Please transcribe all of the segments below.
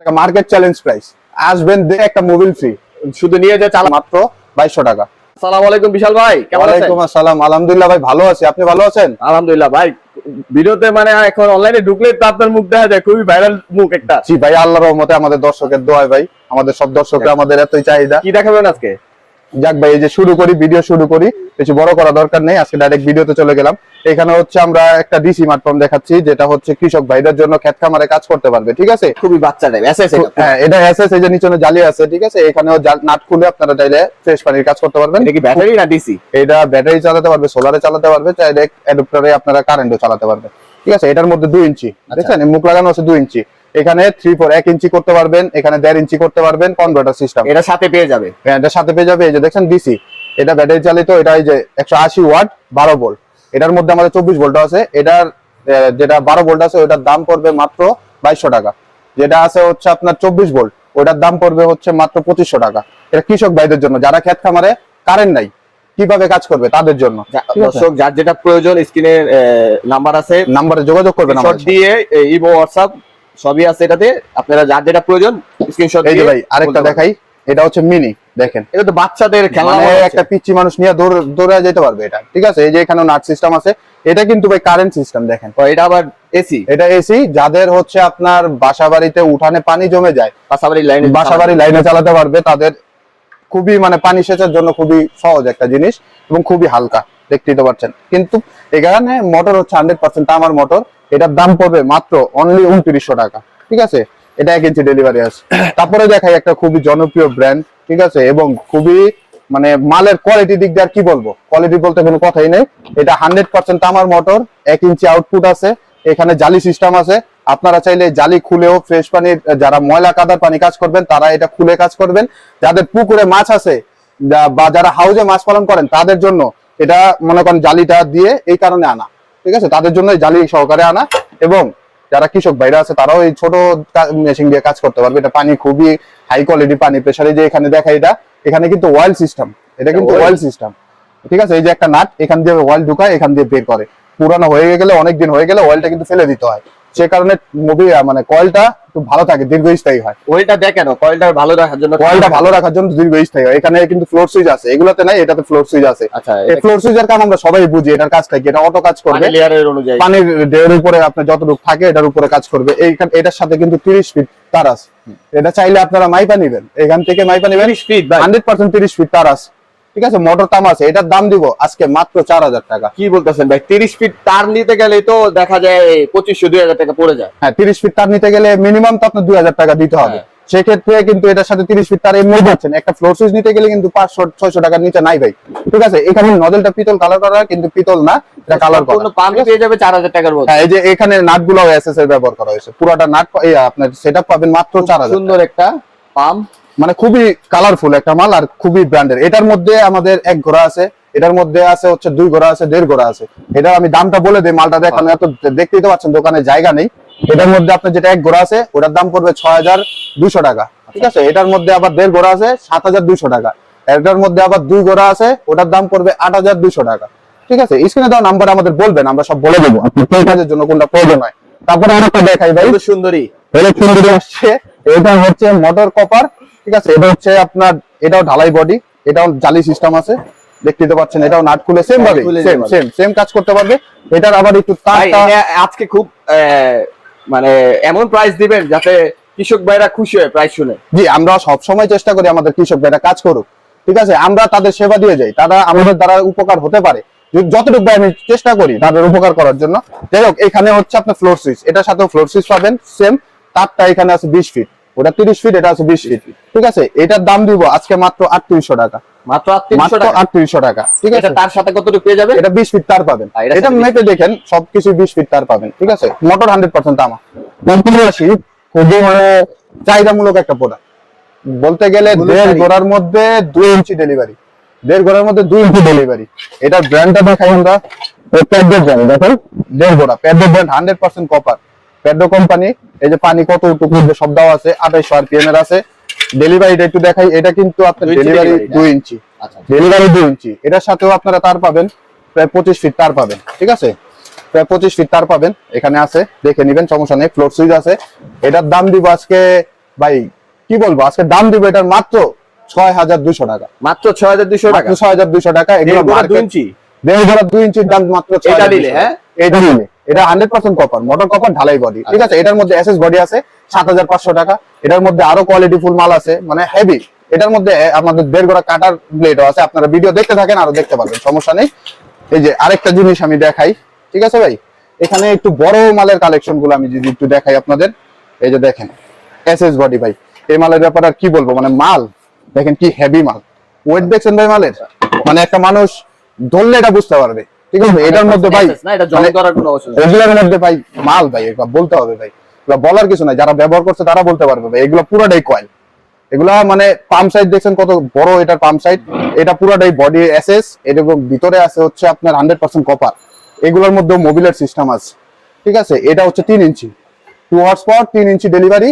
টাকা market challenge price আসবেন দেখে একটা মোবিল ফ্রি শুধু নিয়ে যা চালা মাত্র বাইশশো টাকা। সালাম আলাইকুম বিশাল ভাই। কেমন আছেন? আসসালাম। আলহামদুলিল্লাহ ভাই ভালো আছি। আপনি ভালো আছেন? আলহামদুলিল্লাহ ভাই। ভিডিওতে মানে এখন অনলাইনে ঢুকলে তো আপনার মুখ দেখা যায়। খুবই ভাইরাল মুখ একটা। জি ভাই আল্লাহর রহমতে আমাদের দর্শকের দোয়ায় ভাই। আমাদের সব দর্শকরা আমাদের এতই চাহিদা। কি দেখাবেন আজকে? যাক ভাই এই যে শুরু করি ভিডিও শুরু করি কিছু বড় করা দরকার নেই আজকে ডাইরেক্ট ভিডিওতে চলে গেলাম। এখানে হচ্ছে আমরা একটা ডিসি স্মার্টফোন দেখাচ্ছি যেটা হচ্ছে কৃষক ভাইদের জন্য ক্ষেত খামারে কাজ করতে পারবে ঠিক আছে? খুবই বাচ্চা টাইপ এসএস হ্যাঁ এটা এসএস এই যে নিচনে জালি আছে ঠিক আছে? এখানেও নাট খুলে আপনারা চাইলে ফ্রেশ পানির কাজ করতে পারবেন। এটা কি ব্যাটারি না ডিসি এটা ব্যাটারি চালাতে পারবে সোলারে চালাতে পারবে চাইলে অ্যাডাপ্টারে আপনারা কারেন্টও চালাতে পারবে ঠিক আছে? এটার মধ্যে দুই ইঞ্চি দেখছেন? মুখ লাগানো আছে দুই ইঞ্চি। এখানে থ্রি ফোর এক ইঞ্চি করতে পারবেন এখানে দেড় ইঞ্চি করতে পারবেন কনভার্টার সিস্টেম এটা সাথে পেয়ে যাবে। এটার সাথে পেয়ে যাবে এই যে দেখছেন ডিসি এটা ব্যাটারি চালিত এটা এই যে একশো আশি ওয়াট বারো ভোল্ট এটার মধ্যে আমাদের চব্বিশ ভোল্ট আছে এটার যেটা বারো ভোল্ট আছে ওটার দাম পড়বে মাত্র বাইশশো টাকা। যেটা আছে হচ্ছে আপনার চব্বিশ ভোল্ট ওটার দাম পড়বে হচ্ছে মাত্র পঁচিশশো টাকা। এটা কৃষক ভাইদের জন্য যারা ক্ষেত খামারে কারেন্ট নাই কীভাবে কাজ করবে তাদের জন্য? দর্শক যার যেটা প্রয়োজন স্ক্রিনের নাম্বার আছে। নাম্বারে যোগাযোগ করবেন। দিয়ে ইমো হোয়াটসঅ্যাপ সবই আছে এটাতে। আপনারা যার যেটা প্রয়োজন স্ক্রিনশট এই যে ভাই আরেকটা দেখাই। এটা হচ্ছে মিনি দেখেন। এটা তো বাচ্চাদের খেলনা মানে একটা পিচ্ছি মানুষ নিয়ে দৌড় দৌড়ে যেতে পারবে এটা ঠিক আছে? এই যে এখানে নাট সিস্টেম আছে। এটা কিন্তু ভাই কারেন্ট সিস্টেম দেখেন। ও, এটা আবার এসি এটা এসি যাদের হচ্ছে আপনার বাসা বাড়িতে উঠানে পানি জমে যায় পাশাপাশি লাইনে বাসা বাড়ি লাইনে চালাতে পারবে তাদের খুবই মানে পানি সেচের জন্য খুবই সহজ একটা জিনিস এবং খুবই হালকা। দেখতেই তো পারছেন কিন্তু এখানে মোটর হচ্ছে হান্ড্রেড পার্সেন্ট আমার মোটর এটার দাম পড়বে মাত্র অনলি উনত্রিশশো টাকা, ঠিক আছে? এটা এক ইঞ্চি ডেলিভারি আছে। তারপরে দেখাই একটা খুবই জনপ্রিয় ব্র্যান্ড ঠিক আছে? এবং খুবই মানে মালের কোয়ালিটি দিক দিয়ে আর কি বলব? কোয়ালিটি বলতে কোনো কথাই নেই। এটা হান্ড্রেড পার্সেন্ট আমার মোটর এক ইঞ্চি আউটপুট আছে। এখানে জালি সিস্টেম আছে। আপনারা চাইলে জালি খুলেও ফ্রেশ পানির, যারা ময়লা কাদার পানি কাজ করবেন, তারা এটা খুলে কাজ করবেন। যাদের পুকুরে মাছ আছে, বা যারা হাউজে মাছ পালন করেন, তাদের জন্য এটা মনে করেন জালিটা দিয়ে এই কারণে আনা ঠিক আছে? তাদের জন্য জালি সহকারে আনা এবং যারা কৃষক ভাইরা আছে তারাও এই ছোট মেশিন দিয়ে কাজ করতে পারবে। এটা পানি খুবই হাই কোয়ালিটি পানি প্রেসারে যে এখানে দেখা এটা এখানে কিন্তু ওয়েল সিস্টেম এটা কিন্তু? ওয়েল সিস্টেম ঠিক আছে? এই যে একটা নাট এখান দিয়ে ওয়েল ঢুকায় এখান দিয়ে বের করে। পুরানো হয়ে গেলে অনেক দিন হয়ে গেলে ওয়েলটা কিন্তু ফেলে দিতে হয়। সে কারণে মুভি মানে কয়েলটা একটু ভালো থাকে দীর্ঘস্থায়ী হয়। ওইটা দেখেন কয়েলটা ভালো রাখার জন্য কয়েলটা ভালো রাখার জন্য দীর্ঘস্থায়ী হয়। এখানে কিন্তু ফ্লোর সুইচ আছে। এগুলোতে নাই এটাতে ফ্লোর সুইচ আছে। আচ্ছা এই ফ্লোর সুইচের কাম আমরা সবাই বুঝি এটার কাজটা কি? এটা অটো কাজ করবে। লেয়ারের অনুযায়ী। পানির ডের উপরে আপনার যতটুকু থাকে এটার উপরে কাজ করবে। এইখান এটার সাথে কিন্তু তিরিশ ফিট তার আছে। এটা চাইলে আপনারা মাইপা নিবেন। এখান থেকে মাইপা নিবেন। স্পিড ভাই। হান্ড্রেড পার্সেন্ট তিরিশ ফিট তার আছে। ঠিক আছে মোটর তাম আছে এটার দাম দিব আজকে মাত্র চার হাজার টাকা। কি বলতেছেন ভাই? তিরিশ ফিট তার নিতে গেলে তো দেখা যায় পঁচিশশো দুই হাজার টাকা পড়ে যায়। হ্যাঁ তিরিশ ফিট তার নিতে গেলে মিনিমাম তো আপনার দুই হাজার টাকা দিতে হবে। হ্যাঁ। সেক্ষেত্রে কিন্তু এটার সাথে তিরিশ ফিট তার এমনি পাচ্ছেন। একটা ফ্লোর সুইচ নিতে গেলে কিন্তু পাঁচশো ছয়শো টাকার নিচে নাই ভাই। ঠিক আছে এখানে নজলটা পিতল কালার করা কিন্তু পিতল না এটা কালার করা। পাম্প পেয়ে যাবে চার হাজার টাকার মধ্যে। হ্যাঁ এই যে এখানে নাটগুলো এসএস এর ব্যবহার করা হয়েছে। পুরোটা নাট আপনার সেটআপ পাবেন মাত্র চার হাজার সুন্দর একটা পাম্প। মানে খুবই কালারফুল একটা মাল আর খুবই ব্র্যান্ডের এটার মধ্যে আমাদের এক ঘোড়া আছে এটার মধ্যে আছে হচ্ছে দুই ঘোড়া আছে দেড় ঘোড়া আছে। এটা আমি দামটা বলে দিই মালটা দেখানো এত দেখতেই তো পাচ্ছেন দোকানে জায়গা নেই। এটার মধ্যে আপনার যেটা এক ঘোড়া আছে ওটার দাম পড়বে ছয় হাজার দুশো টাকা। ঠিক আছে? এটার মধ্যে আবার দেড় ঘোড়া আছে সাত হাজার দুশো টাকা। এটার মধ্যে আবার দুই ঘোড়া আছে ওটার দাম পড়বে আট হাজার দুশো টাকা। ঠিক আছে? স্ক্রিনে দেওয়া নাম্বার আমাদের বলবেন আমরা সব বলে দেবো। আপনি কোন কাজের জন্য কোনটা প্রয়োজন হয়? তারপরে আরেকটা দেখাই ভাই। খুব সুন্দরী। আসছে। এটা হচ্ছে মোটর কপার ঠিক আছে? এটা হচ্ছে আপনার এটাও ঢালাই বডি এটাও জালি সিস্টেম আছে। দেখতে পাচ্ছেন এটাও নাট খুলে সেম ভাবে সেম সেম সেম কাজ করতে পারবে। এটার আবার একটু আজকে খুব মানে এমন প্রাইস দিবেন যাতে কৃষক ভাইরা খুশি হয় প্রাইস শুনে। জি আমরা সব সময় চেষ্টা করি আমাদের কৃষক ভাইরা কাজ করুক। ঠিক আছে? আমরা তাদের সেবা দিয়ে যাই। তারা আমাদের দ্বারা উপকার হতে পারে। যতটুকু আমি চেষ্টা করি তাদের উপকার করার জন্য। যাই হোক এখানে হচ্ছে আপনার ফ্লোর সুইচ এটার সাথেও ফ্লোর সুইচ পাবেন সেম তারটা এখানে আছে বিশ ফিট ওটা তিরিশ ফিট এটা আছে বিশ ফিট ঠিক আছে? এটার দাম দিব আজকে মাত্র আটত্রিশশো টাকা। মাত্র আটত্রিশশো মাত্র টাকা? আটত্রিশশো টাকা। ঠিক আছে? তার সাথে কতটুকু পেয়ে যাবে? এটা বিশ ফিট তার পাবেন। এটা 20 মেপে দেখেন সবকিছু বিশ ফিট তার পাবেন। ঠিক আছে? মোটর হান্ড্রেড পার্সেন্ট তামা। কোম্পানি আসি। খুবই মানে চাহিদামূলক একটা প্রোডাক্ট বলতে গেলে দেড়। গোড়ার মধ্যে দুই ইঞ্চি ডেলিভারি দেড় গোড়ার মধ্যে দুই ইঞ্চি ডেলিভারি এটার ব্র্যান্ডটা দেখাই আমরা। প্যাডো ব্র্যান্ড দেখেন? দেড় গোড়া। প্যাডো ব্র্যান্ড হান্ড্রেড পার্সেন্ট কপার প্যাডো কোম্পানি এই যে পানি কত টুকু সব দেওয়া আছে আঠাইশো আরপিএম এর আছে। ডেলিভারিটা একটু দেখাই এটা কিন্তু আপনার ডেলিভারি দুই ইঞ্চি। আচ্ছা ডেলিভারি দুই ইঞ্চি। এটার সাথেও আপনারা তার পাবেন প্রায় পঁচিশ ফিট তার পাবেন ঠিক আছে? প্রায় পঁচিশ ফিট তার পাবেন এখানে আছে দেখে নিবেন সমস্যা নেই ফ্লোর সুইচ আছে। এটার দাম দিব আজকে ভাই কি বলব আজকে দাম দিব এটার মাত্র ছয় হাজার দুইশো টাকা। মাত্র ছয় হাজার দুশো টাকা? ছয় হাজার দুইশো টাকা এগুলো ইঞ্চি? দেড় ঘোড়া দুই ইঞ্চির দাম মাত্র এটা নিলে, হ্যাঁ? এটা নিলে। এটা hundred percent copper motor copper ঢালাই বডি ঠিক আছে এটার মধ্যে এসএস বডি আছে সাত হাজার পাঁচশো টাকা। এটার মধ্যে আরও কোয়ালিটি ফুল মাল আছে মানে হেভি এটার মধ্যে আমাদের দেড় গোড়া কাটার ব্লেডও আছে। আপনারা ভিডিও দেখতে থাকেন আরও দেখতে পারবেন সমস্যা নেই। এই যে আরেকটা জিনিস আমি দেখাই ঠিক আছে ভাই? এখানে একটু বড় মালের কালেকশনগুলো আমি যদি একটু দেখাই আপনাদের। এই যে দেখেন এসএস বডি ভাই। এই মালের ব্যাপারে আর কি বলব? মানে মাল দেখেন কি হেভি মাল। ওয়েট দেখছেন ভাই মালের? মানে একটা মানুষ ধরলে এটা বুঝতে পারবে। ঠিক আছে? এটার মধ্যে ভাই এটা জং মানে। এগুলোর মধ্যে ভাই মাল ভাই এগুলো বলতে হবে ভাই। বলার কিছু নাই যারা ব্যবহার করছে তারা বলতে পারবে ভাই। এগুলো পুরোটাই কয়েল এগুলা মানে পাম্প সাইড দেখছেন কত বড় এটার পাম্প সাইড এটা পুরোটাই বডি এসএস এবং ভিতরে আছে হচ্ছে আপনার হান্ড্রেড পার্সেন্ট কপার এগুলোর মধ্যে মোবিলের সিস্টেম আছে। ঠিক আছে? এটা হচ্ছে তিন ইঞ্চি টু হর্স পাওয়ার তিন ইঞ্চি ডেলিভারি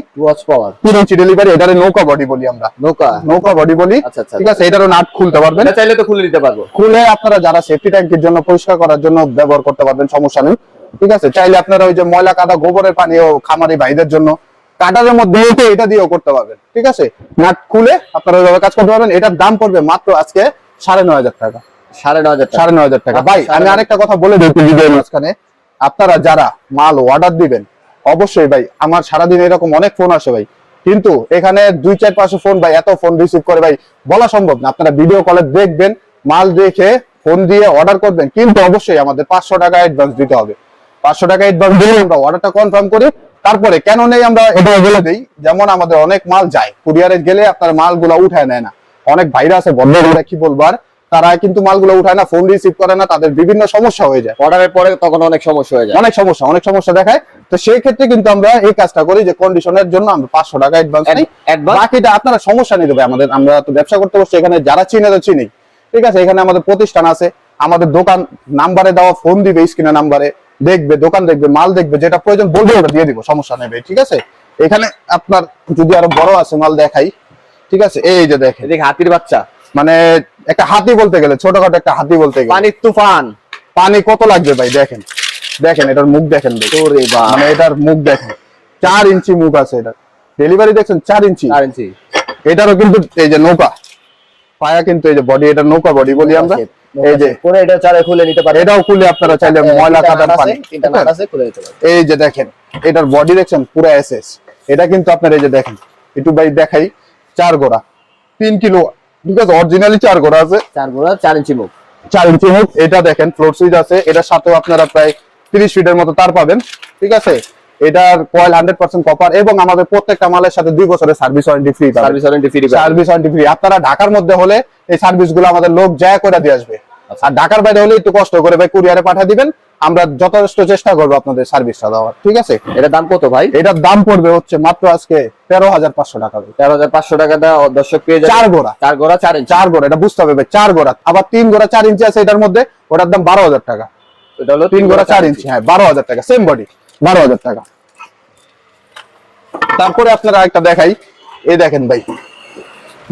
পাওয়ার তিন ইঞ্চি ডেলিভারি এটারে নৌকা বডি বলি আমরা। নৌকা? নৌকা বডি বলি। আচ্ছা, আচ্ছা, ঠিক আছে এটারও নাট খুলতে পারবেন। চাইলে তো খুলে নিতে পারব। খুলে আপনারা যারা সেফটি ট্যাঙ্কের জন্য পরিষ্কার করার জন্য ব্যবহার করতে পারবেন সমস্যা নেই। ঠিক আছে চাইলে আপনারা ওই যে ময়লা কাদা গোবরের পানিও খামারি ভাইদের জন্য কাটারের মধ্যে রেখে এটা দিয়েও করতে পারবেন। ঠিক আছে নাট খুলে আপনারা ওইভাবে কাজ করতে পারবেন। এটার দাম পড়বে মাত্র আজকে সাড়ে নয় হাজার টাকা। সাড়ে নয় হাজার টাকা। সাড়ে নয় হাজার টাকা। ভাই আমি আরেকটা কথা বলে দিই মাঝখানে। আপনারা যারা মাল অর্ডার দিবেন অবশ্যই ভাই, আমার সারাদিন এরকম অনেক ফোন আসে ভাই। কিন্তু এখানে দুই চার পাঁচশো ফোন ভাই, এত ফোন রিসিভ করে ভাই, বলা সম্ভব না। আপনারা ভিডিও কলে দেখবেন, মাল দেখে ফোন দিয়ে অর্ডার করবেন। কিন্তু অবশ্যই আমাদের পাঁচশো টাকা অ্যাডভান্স দিতে হবে। পাঁচশো টাকা অ্যাডভান্স দিয়ে আমরা অর্ডারটা কনফার্ম করি। তারপরে কেন নেই আমরা এটা বলে দিই, যেমন আমাদের অনেক মাল যায়। কুরিয়ারে গেলে আপনার মালগুলো উঠায় নেয় না। অনেক ভাইরা বন্ধ কি বলব আর তারা কিন্তু মালগুলো উঠায় না ফোন রিসিভ করে না তাদের বিভিন্ন সমস্যা হয়ে যায়। অর্ডারের পরে তখন অনেক সমস্যা হয়ে যায়। অনেক সমস্যা অনেক সমস্যা দেখায়। তো সেই ক্ষেত্রে কিন্তু আমরা এই কাজটা করি যে কন্ডিশনের জন্য আমরা পাঁচশো টাকা অ্যাডভান্স নিই। বাকিটা আপনারা সমস্যা নিতে হবে আমাদের আমরা তো ব্যবসা করতে বসছি এখানে যারা চিনে তো চিনি ঠিক আছে এখানে আমাদের প্রতিষ্ঠান আছে। আমাদের দোকান নাম্বারে দেওয়া ফোন দিবে স্ক্রিনে নাম্বারে দেখবে দোকান দেখবে মাল দেখবে যেটা প্রয়োজন বলবে ওটা দিয়ে দিব সমস্যা নেবে ঠিক আছে? এখানে আপনার যদি আরও বড় আছে মাল দেখাই। ঠিক আছে এই যে দেখে হাতির বাচ্চা। মানে একটা হাতি বলতে গেলে ছোটখাটো একটা হাতি বলতে গেলে। পানির তুফান। পানি কত লাগবে ভাই? দেখেন দেখেন এটার মুখ দেখেন মানে এটার মুখ দেখেন। চার ইঞ্চি মুখ আছে এটা ডেলিভারি দেখছেন চার ইঞ্চি? চার ইঞ্চি। এটারও কিন্তু এই যে নৌকা। পায়া কিন্তু এই যে বডি এটা নৌকা বডি বলি আমরা। এই যে পরে এটা চারে খুলে নিতে পারে এটাও খুলে আপনারা চাইলে ময়লা কাদার পানি। তিনটা নাট আছে খুলে নিতে পারে এই যে দেখেন এটার বডি দেখছেন পুরো এসএস এটা কিন্তু আপনার এই যে দেখেন একটু ভাই দেখাই চার গোড়া তিন কিলো ঠিক আছে অরিজিনালি চার গোড়া আছে। চার গোড়া চার ইঞ্চি মুখ। চার ইঞ্চি মুখ এটা দেখেন ফ্লোর সুইচ আছে। এটার সাথেও আপনারা প্রায় তিরিশ ফিটের মতো তার পাবেন ঠিক আছে? এটার কয়েল হান্ড্রেড পার্সেন্ট কপার এবং আমাদের প্রত্যেকটা মালের সাথে দুই বছরের service warranty free service warranty free service warranty free আপনারা ঢাকার মধ্যে হলে এই সার্ভিসগুলো আমাদের লোক জায়গা করে দিয়ে আসবে। আর ঢাকার বাইরে হলে একটু কষ্ট করে ভাই কুরিয়ারে পাঠিয়ে দিবেন। আমরা যথেষ্ট চেষ্টা করব আপনাদের সার্ভিসটা দেওয়ার। ঠিক আছে? এটার দাম কত ভাই? এটার দাম পড়বে হচ্ছে মাত্র আজকে তেরো হাজার পাঁচশো টাকা তেরো হাজার পাঁচশো টাকাটা দর্শক পেয়ে চার গোড়া। চার গোড়া চার চার গোড়া এটা বুঝতে হবে চার গোড়া। আবার তিন গোড়া চার ইঞ্চি আছে এটার মধ্যে ওটার দাম বারো হাজার টাকা। এটা হলো তিন গোড়া চার ইঞ্চি হ্যাঁ বারো হাজার টাকা সেম বডি বারো হাজার টাকা। তারপরে আপনারা একটা দেখাই। এই দেখেন ভাই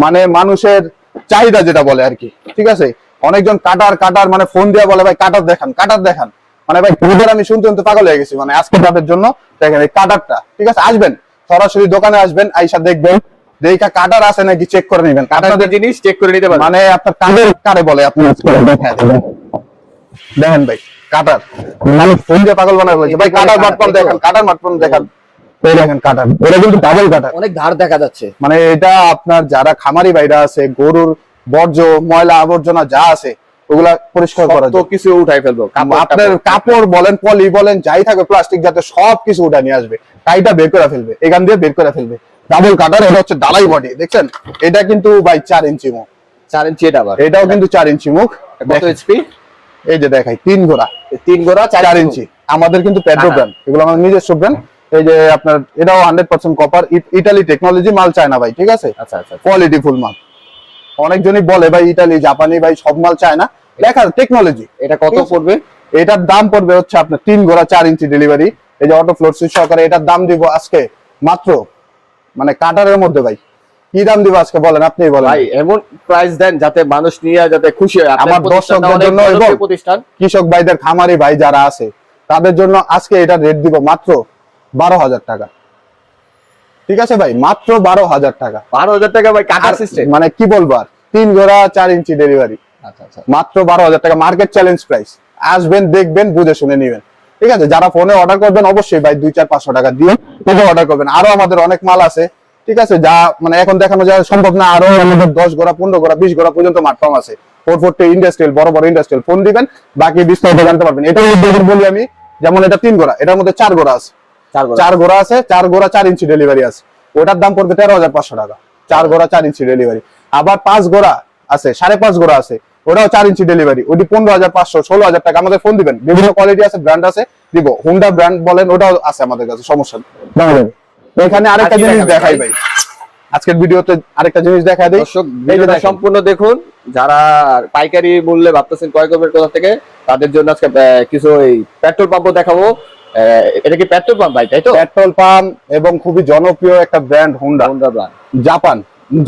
মানে মানুষের চাহিদা যেটা বলে আর কি ঠিক আছে? অনেকজন কাটার কাটার মানে ফোন দিয়ে বলে ভাই কাটার দেখান কাটার দেখান। মানে ভাই খুদের আমি শুনতে শুনতে পাগল হয়ে গেছি। মানে আজকে তাদের জন্য দেখেন এই কাটারটা ঠিক আছে আসবেন সরাসরি দোকানে আসবেন আইসা দেখবেন। যে এইটা কাটার আছে নাকি চেক করে নেবেন। কাটার জিনিস চেক করে নিতে পারবেন। মানে আপনার কাদের কারে বলে আপনি দেখেন ভাই কাটার মানুষ ফোন দিয়ে পাগল বানায় বলছে। ভাই কাটার মাটপন দেখান কাটার মাটপন দেখান। দেখেন কাটার এটা কিন্তু ডাবল কাটার অনেক ধার দেখা যাচ্ছে। মানে এটা আপনার যারা খামারি বাইরা আছে গরুর বর্জ্য ময়লা আবর্জনা যা আছে ওগুলা পরিষ্কার করা তো কিছু উঠাই ফেলব আপনার কাপড় বলেন পলি বলেন যাই থাকবে প্লাস্টিক যাতে সব কিছু উঠে নিয়ে আসবে। কাইটা বের করে ফেলবে এখান দিয়ে বের করে ফেলবে। ডাবল কাটার এটা হচ্ছে ডালাই বডি দেখছেন? এটা কিন্তু ভাই চার ইঞ্চি মুখ। চার ইঞ্চি এটা আবার। এটাও কিন্তু চার ইঞ্চি মুখ। কত এইচপি এই যে দেখাই তিন গোড়া তিন গোড়া চার চার ইঞ্চি আমাদের কিন্তু পেট্রো ব্র্যান্ড এগুলো আমাদের নিজস্ব ব্র্যান্ড এই যে আপনার এটাও hundred percent copper Italy technology মাল চায় না ভাই ঠিক আছে? আচ্ছা আচ্ছা কোয়ালিটি ফুল মাল। অনেকজনই বলে ভাই ইটালি জাপানি ভাই সব মাল চায় না। দেখা টেকনোলজি এটা কত পড়বে? এটার দাম পড়বে হচ্ছে আপনার তিন গোড়া চার ইঞ্চি ডেলিভারি এই যে অটো ফ্লোর সুইচ সহকারে এটার দাম দিব আজকে মাত্র মানে কাটারের মধ্যে ভাই। কি দাম দিব আজকে বলেন আপনি বলেন। ভাই এমন প্রাইস দেন যাতে মানুষ নিয়ে যাতে খুশি হয়। আমার দর্শকদের জন্য এবং- প্রতিষ্ঠান। কৃষক ভাইদের খামারি ভাই যারা আছে তাদের জন্য আজকে এটা রেট দিব মাত্র বারো হাজার টাকা। ঠিক আছে ভাই? মাত্র বারো হাজার টাকা। বারো হাজার টাকা ভাই কাটার সিস্টেম মানে কি বলব আর? তিন জোড়া চার ইঞ্চি ডেলিভারি আচ্ছা আচ্ছা। মাত্র বারো হাজার টাকা। মার্কেট চ্যালেঞ্জ প্রাইস আসবেন দেখবেন বুঝে শুনে নিবেন। ঠিক আছে? যারা ফোনে অর্ডার করবেন অবশ্যই ভাই দুই চার পাঁচশো টাকা দিয়ে এটা অর্ডার করবেন। আরও আমাদের অনেক মাল আছে। ঠিক আছে? যা মানে এখন দেখানো যায় সম্ভব না। আরও আমাদের দশ গোড়া পনেরো গোড়া বিশ গোড়া পর্যন্ত মাঠফার্ম আছে। ফোর ফোরটি ইন্ডাস্ট্রিয়াল বড় বড় ইন্ডাস্ট্রিয়াল ফোন দিবেন বাকি বিস্তারিত জানতে পারবেন। এটার মধ্যে এখন বলি আমি যেমন এটা তিন গোড়া এটার মধ্যে চার গোড়া আছে। চার গোড়া। আছে চার গোড়া চার ইঞ্চি ডেলিভারি আছে। ওটার দাম পড়বে তেরো হাজার পাঁচশো টাকা। চার গোড়া চার ইঞ্চি ডেলিভারি আবার পাঁচ গোড়া আছে সাড়ে পাঁচ গোড়া আছে ওটাও চার ইঞ্চি ডেলিভারি ওটি পনেরো হাজার পাঁচশো ষোলো হাজার টাকা। আমাদের ফোন দিবেন। বিভিন্ন কোয়ালিটি আছে ব্র্যান্ড আছে দিব। হুন্ডা ব্র্যান্ড বলেন ওটাও আছে আমাদের কাছে সমস্যা এখানে আরেকটা জিনিস দেখাই ভাই। আজকের ভিডিওতে আরেকটা জিনিস দেখা দিই। ভিডিওটা সম্পূর্ণ দেখুন। যারা পাইকারি মূল্যে ভাবতেছেন ক্রয় করবেন কোথা থেকে তাদের জন্য আজকে কিছু এই পেট্রোল পাম্পও দেখাবো। এটা কি পেট্রোল পাম্প ভাই তাই তো? পেট্রোল পাম্প এবং খুবই জনপ্রিয় একটা brand Honda Honda brand Japan.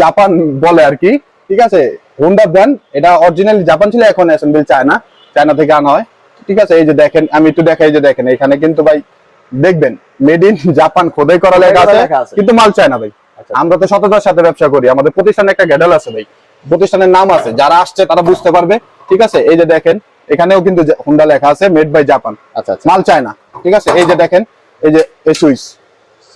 Japan বলে আর কি। ঠিক আছে? হোন্ডা ব্র্যান্ড এটা অরিজিনালি জাপান ছিল এখন অ্যাসেম্বল চায়না চায়না থেকে আনা হয়। ঠিক আছে? এই যে দেখেন আমি একটু দেখাই যে দেখেন এখানে কিন্তু ভাই দেখবেন মেড ইন জাপান খোদাই করা লেখা আছে। কিন্তু মাল চায় না ভাই। আচ্ছা। আমরা তো সততার সাথে ব্যবসা করি আমাদের প্রতিষ্ঠানে একটা গ্যাডেল আছে ভাই। প্রতিষ্ঠানের নাম আছে যারা আসছে তারা বুঝতে পারবে। ঠিক আছে? এই যে দেখেন এখানেও কিন্তু হোন্ডা লেখা আছে মেড বাই জাপান আচ্ছা মাল চায় না। ঠিক আছে? এই যে দেখেন এই যে এই সুইচ।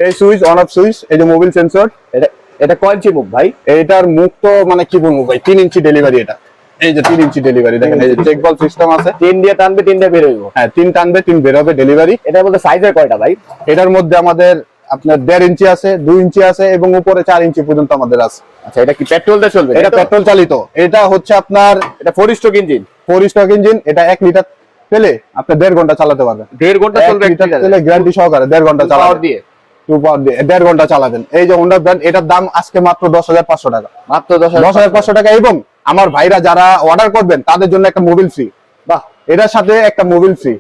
এই সুইচ অন অফ সুইচ এই যে মোবাইল সেন্সর এটা এটা কয়েন্সি মুখ ভাই? এইটার মুখ তো মানে কি বলব ভাই তিন ইঞ্চি ডেলিভারি এটা। এই যে তিন ইঞ্চি ডেলিভারি দেখেন এই যে চেক বল সিস্টেম আছে। তিন দিয়ে টানবে তিন দিয়ে বের হইব। হ্যাঁ তিন টানবে তিন বের হবে ডেলিভারি এটার মধ্যে সাইজের কয়টা ভাই? এটার মধ্যে আমাদের আপনার দেড় ইঞ্চি আছে দুই ইঞ্চি আছে এবং উপরে চার ইঞ্চি পর্যন্ত আমাদের আছে। আচ্ছা এটা কি পেট্রোল দিয়ে চলবে? এটা পেট্রোল চালিত। এটা হচ্ছে আপনার এটা four stroke engine four stroke engine এটা এক লিটার তেলে আপনি দেড় ঘণ্টা চালাতে পারবেন। দেড় ঘণ্টা এক চলবে লিটার তেলে গ্যারান্টি সহকারে দেড় ঘণ্টা চালাবেন। দিয়ে? টু পাওয়ার দিয়ে দেড় ঘণ্টা চালাবেন। এই যে হোন্ডা ব্র্যান্ড এটার দাম আজকে মাত্র দশ হাজার পাঁচশো টাকা। মাত্র দশ দশ হাজার পাঁচশো টাকা এবং আমার ভাইরা যারা অর্ডার করবেন তাদের জন্য একটা মোবিল ফ্রি বাহ। এটার সাথে একটা মোবিল ফ্রি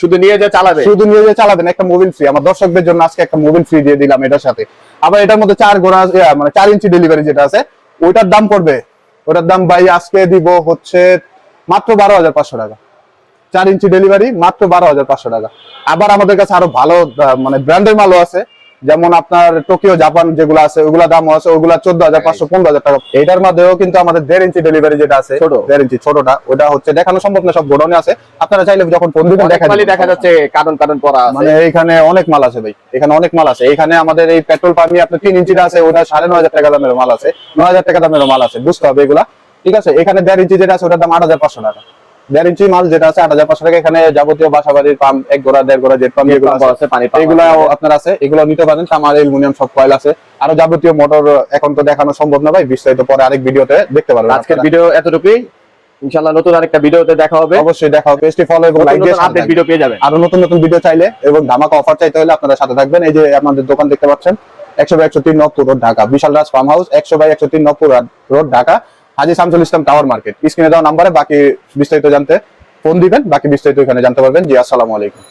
শুধু নিয়ে যে চালাবে? শুধু নিয়ে যে চালাবেন একটা মোবিল ফ্রি আমার দর্শকদের জন্য আজকে একটা মোবিল ফ্রি দিয়ে দিলাম এটার সাথে। আবার এটার মধ্যে চার গোড়া মানে চার ইঞ্চি ডেলিভারি যেটা আছে, ওইটার দাম পড়বে। ওটার দাম ভাই আজকে দিব হচ্ছে মাত্র বারো হাজার পাঁচশো টাকা। চার ইঞ্চি ডেলিভারি মাত্র বারো হাজার পাঁচশো টাকা। আবার আমাদের কাছে আরও ভালো মানে ব্র্যান্ডের মালও আছে। যেমন আপনার টোকিও জাপান যেগুলো আছে ওগুলা দামও আছে ওগুলা চোদ্দ হাজার পাঁচশো পনেরো হাজার টাকা। এটার মধ্যেও কিন্তু আমাদের দেড় ইঞ্চি ডেলিভারি যেটা আছে ছোট। দেড় ইঞ্চি ছোটটা ওটা হচ্ছে দেখানো সম্ভব না সব গোডাউনে আছে। আপনারা চাইলে যখন ফোন দিবেন দেখা দেখা যাচ্ছে কারণ কারণ পরা মানে এখানে অনেক মাল আছে ভাই এখানে অনেক মাল আছে। এখানে আমাদের এই পেট্রোল পাম্পে আপনার তিন ইঞ্চিটা আছে ওটা সাড়ে নয় হাজার টাকা দামের মাল আছে নয় হাজার টাকা দামের মাল আছে বুঝতে হবে এগুলা। ঠিক আছে এখানে দেড় ইঞ্চি যেটা আছে ওটার দাম আট হাজার পাঁচশো টাকা। দেড় ইঞ্চি মাল যেটা আছে আট হাজার পাঁচশো টাকা। এখানে যাবতীয় বাসা বাড়ির পাম্প এক গোড়া দেড় গোড়া জেট পাম্প এগুলো আছে, পানি এগুলো আপনার আছে। এগুলো নিতে পারেন তামার অ্যালুমিনিয়াম সব কয়েল আছে। আরও যাবতীয় মোটর এখন তো দেখানো সম্ভব না ভাই বিস্তারিত পরে আরেক ভিডিওতে দেখতে পারবেন আজকের ভিডিও এতটুকুই। ইনশাআল্লাহ নতুন আরেকটা ভিডিওতে দেখা হবে। অবশ্যই দেখা হবে। পেজটি ফলো এবং লাইক দিয়ে আপডেট ভিডিও পেয়ে যাবেন। আরও নতুন নতুন ভিডিও চাইলে এবং ধামাকা অফার চাইতে হলে আপনারা সাথে থাকবেন। এই যে আমাদের দোকান দেখতে পাচ্ছেন একশো বাই একশো তিন Nabapur road Dhaka. Bishal Raj farm house একশো বাই একশো তিন Nabapur road Dhaka. Haji Shamsul Islam tower market স্ক্রিনে দেওয়া নাম্বারে বাকি বিস্তারিত জানতে ফোন দিবেন, বাকি বিস্তারিত এখানে জানতে পারবেন। জি, আসসালামু আলাইকুম।